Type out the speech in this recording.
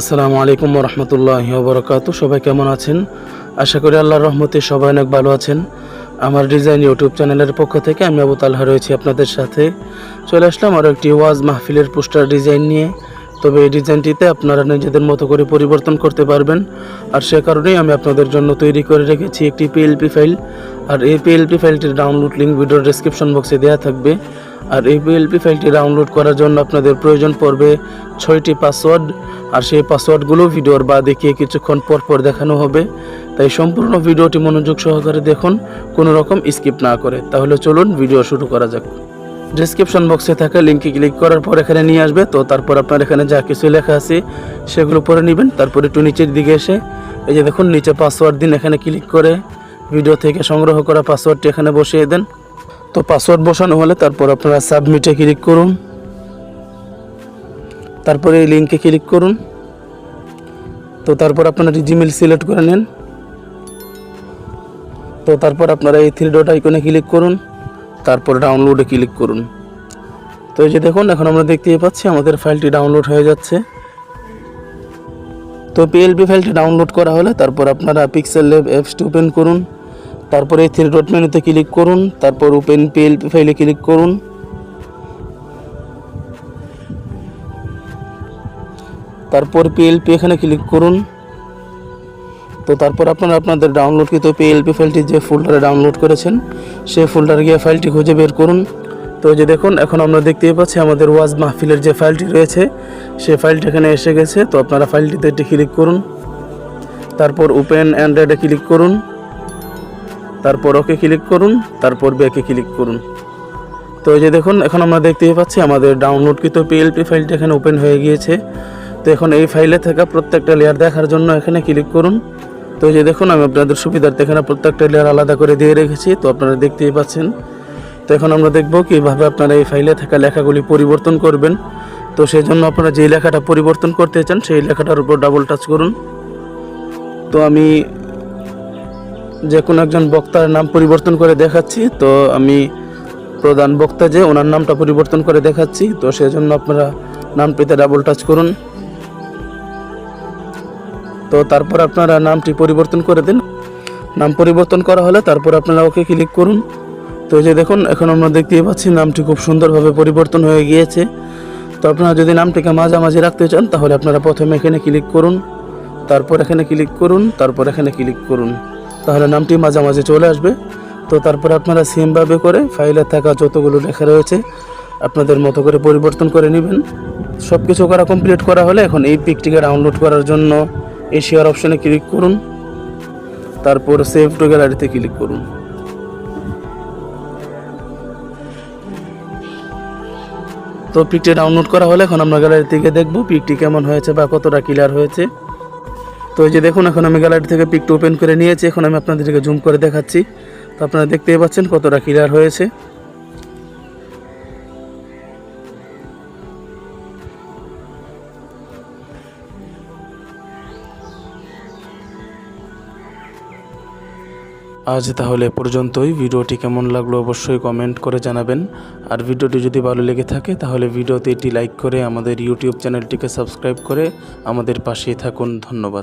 আসসালামু আলাইকুম রহমতুল্লাহ বরকাত সবাই কেমন আছেন? আশা করি আল্লাহর রহমতে সবাই অনেক ভালো আছেন। আমার ডিজাইন ইউটিউব চ্যানেলের পক্ষ থেকে আমি আবু তালহা রয়েছি আপনাদের সাথে। চলে আসলাম আরও একটি ওয়াজ মাহফিলের পোস্টার ডিজাইন নিয়ে। তবে এই ডিজাইনটিতে আপনারা নিজেদের মতো করে পরিবর্তন করতে পারবেন। আর সে কারণেই আমি আপনাদের জন্য তৈরি করে রেখেছি একটি পিএলপি ফাইল আর এই পিএলপি ফাইলটির ডাউনলোড লিঙ্ক ভিডিওর ডেসক্রিপশন বক্সে দেওয়া থাকবে। আর এই পিএলপি ফাইলটি ডাউনলোড করার জন্য আপনাদের প্রয়োজন পড়বে ছয়টি পাসওয়ার্ড আর সেই পাসওয়ার্ডগুলো ভিডিওর বা দেখিয়ে কিছুক্ষণ পর পর দেখানো হবে। তাই সম্পূর্ণ ভিডিওটি মনোযোগ সহকারে দেখুন, কোনো রকম স্কিপ না করে। তাহলে চলুন ভিডিও শুরু করা যাক। ডিসক্রিপশন বক্সে থাকা লিঙ্কে ক্লিক করার পর এখানে নিয়ে আসবে। তো তারপর আপনার এখানে যা কিছু লেখা আছে, সেগুলো পরে নেবেন। তারপর একটু নিচের দিকে এসে, এই যে দেখুন, নিচে পাসওয়ার্ড দিন এখানে ক্লিক করে। ভিডিও থেকে সংগ্রহ করা পাসওয়ার্ডটি এখানে বসিয়ে দেন। তো পাসওয়ার্ড বসানো হলে তারপর আপনারা সাবমিটে ক্লিক করুন। তারপরে এই লিঙ্কে ক্লিক করুন। তো তারপর আপনারা জিমেল সিলেক্ট করে নেন। তো তারপর আপনারা এই থ্রি ডট আইকনে ক্লিক করুন। তারপর ডাউনলোডে ক্লিক করুন। তো এই যে দেখুন, এখন আমরা দেখতেই পাচ্ছি আমাদের ফাইলটি ডাউনলোড হয়ে যাচ্ছে। তো পিএলপি ফাইলটি ডাউনলোড করা হলে তারপর আপনারা পিক্সেল ল্যাব অ্যাপসটি ওপেন করুন। তারপরে থ্রি ডট মেনুতে ক্লিক করুন, তারপর ওপেন পিএলপি ফাইলে ক্লিক করুন। তারপর পিএলপি এখানে ক্লিক করুন। তো তারপর আপনারা আপনাদের ডাউনলোডকৃত পিএলপি ফাইলটি যে ফোল্ডারে ডাউনলোড করেছেন সেই ফোল্ডারে গিয়ে ফাইলটি খুঁজে বের করুন। তো যে দেখুন, এখন আমরা দেখতেই পাচ্ছি আমাদের ওয়াজ মাহফিলের যে ফাইলটি রয়েছে সেই ফাইলটি এখানে এসে গেছে। তো আপনারা ফাইলটিতে এটি ক্লিক করুন। তারপর ওপেন অ্যান্ড্রয়েডে ক্লিক করুন। তারপর ওকে ক্লিক করুন, তারপর ব্যাকে ক্লিক করুন। তো এই যে দেখুন, এখন আমরা দেখতেই পাচ্ছি আমাদের ডাউনলোডকৃত পিএলপি ফাইলটি এখানে ওপেন হয়ে গিয়েছে। তো এখন এই ফাইলে থাকা প্রত্যেকটা লেয়ার দেখার জন্য এখানে ক্লিক করুন। তো এই যে দেখুন, আমি আপনাদের সুবিধার্থে এখানে প্রত্যেকটা লেয়ার আলাদা করে দিয়ে রেখেছি, তো আপনারা দেখতেই পাচ্ছেন। তো এখন আমরা দেখব কীভাবে আপনারা এই ফাইলে থাকা লেখাগুলি পরিবর্তন করবেন। তো সেই জন্য আপনারা যে লেখাটা পরিবর্তন করতে চান, সেই লেখাটার উপর ডাবল টাচ করুন। তো আমি যে কোনো একজন বক্তার নাম পরিবর্তন করে দেখাচ্ছি, তো আমি প্রধান বক্তা যে, ওনার নামটা পরিবর্তন করে দেখাচ্ছি, তো সেজন্য আপনারা নামটিতে ডাবল টাচ করুন। তো তারপর আপনারা নামটি পরিবর্তন করে দিন। নাম পরিবর্তন করা হলে তারপর আপনারা ওকে ক্লিক করুন। তো যে দেখুন, এখন আমরা দেখতেই পাচ্ছি নামটি খুব সুন্দরভাবে পরিবর্তন হয়ে গিয়েছে। তো আপনারা যদি নামটিকে মাঝামাঝি রাখতে চান, তাহলে আপনারা প্রথমে এখানে ক্লিক করুন। তারপর এখানে ক্লিক করুন, তারপর এখানে ক্লিক করুন। তাহলে নামটি মাঝামাঝি চলে আসবে। তো তারপর আপনারা সেমভাবে করে ফাইলে থাকা যতগুলো লেখা রয়েছে, আপনাদের মতো করে পরিবর্তন করে নেবেন। সব কিছু করা কমপ্লিট করা হলে এখন এই পিকটিকে ডাউনলোড করার জন্য এই শেয়ার অপশনে ক্লিক করুন। তারপর সেভ টু গ্যালারিতে ক্লিক করুন। তো পিকটি ডাউনলোড করা হলে এখন আমরা গ্যালারি থেকে দেখব পিকটি কেমন হয়েছে বা কতটা ক্লিয়ার হয়েছে। তো এই যে দেখুন, এখন আমি গ্যালারি থেকে পিকটা ওপেন করে নিয়েছি। এখন আমি আপনাদেরকে জুম করে দেখাচ্ছি। তো আপনারা দেখতেই পাচ্ছেন কতটা ক্লিয়ার হয়েছে। আজ তাহলে পর্যন্তই। ভিডিওটি কেমন লাগল অবশ্যই কমেন্ট করে জানাবেন। আর ভিডিওটি যদি ভালো লেগে থাকে, তাহলে ভিডিওতে এটি লাইক করে আমাদের ইউটিউব চ্যানেলটিকে সাবস্ক্রাইব করে আমাদের পাশেই থাকুন। ধন্যবাদ।